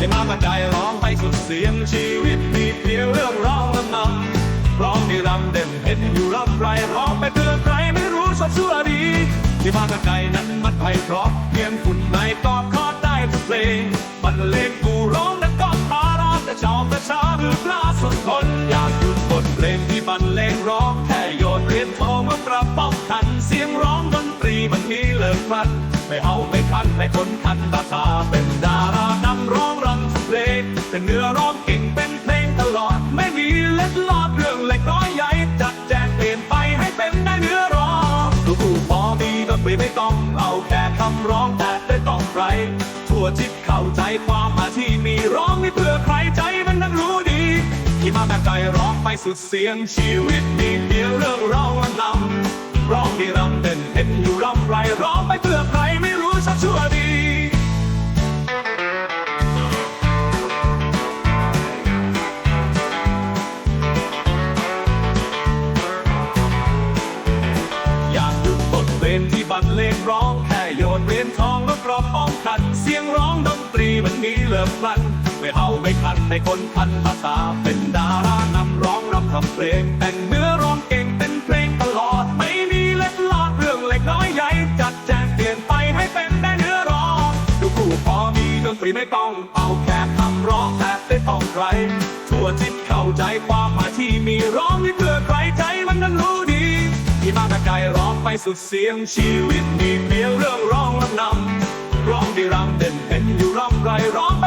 ได้มากระจายร้องไปสุดเสียงชีวิตมีเพียงเรื่องร้องลำนำร้องที่รำเด่นเห็นอยู่รับใครร้องไปเตือใครไม่รู้ชอบชั่วดีที่มากระจายนั้นมันไพเราะเพียงฝุ่นในตอบคอได้ทุกเพลงบรรเลงกูร้องและก็พาราแต่ชาวประชาหรือพลาสุดคนอยากหยุดบทเพลงที่บรรเลงร้องแค่โยนเรียญทองมากระป๋องคันเสียงร้องดนตรีมันมีเลิกพลันไม่เอาไม่คันไม่คนคันตาตาเป็นดารา เนื้อร้องเก่งเป็นเพลงตลอด ไม่มีเล็ดลอดเรื่องเล็กน้อยใหญ่จัดแจงเปลี่ยนไปให้เป็นได้เนื้อร้องทุกผู้พอดีดนตรีไม่ต้องเอาแค่คำร้องแต่ได้ต้องใคร ทั่วจิตเข้าใจความมาที่มีร้องนี่เพื่อใครใจมันนั้นรู้ดีที่มาแบบใจร้องไปสุดเสียงชีวิตมีเพียงเรื่องเร้องแลำร้องที่รำเด่น เพลงที่บรรเลงร้องแค่โยนเรียญทองแล้วกรอบป้องกัน เสียงร้องดนตรีมันมีเลิมพลัน ไม่เอาไม่คันในคนพันภาษาเป็นดารานำร้องรำทำเพลง แต่งเนื้อร้องเก่งเป็นเพลงตลอด ไม่มีเล็ดลอดเรื่องเล็กน้อยใหญ่จัดแจงเปลี่ยนไปให้เป็นได้เนื้อร้องดูคู่พอมีดนตรีไม่ต้องเอาแค่คำร้องแต่ได้ต้องใครทั่วจิตเข้าใจความหมายที่มีร้อง ร้องไปสุดเสียงชีวิตมีเพียงเรื่องร้องลำนำร้องดีรำเด่นเห็นอยู่รำไรร้อง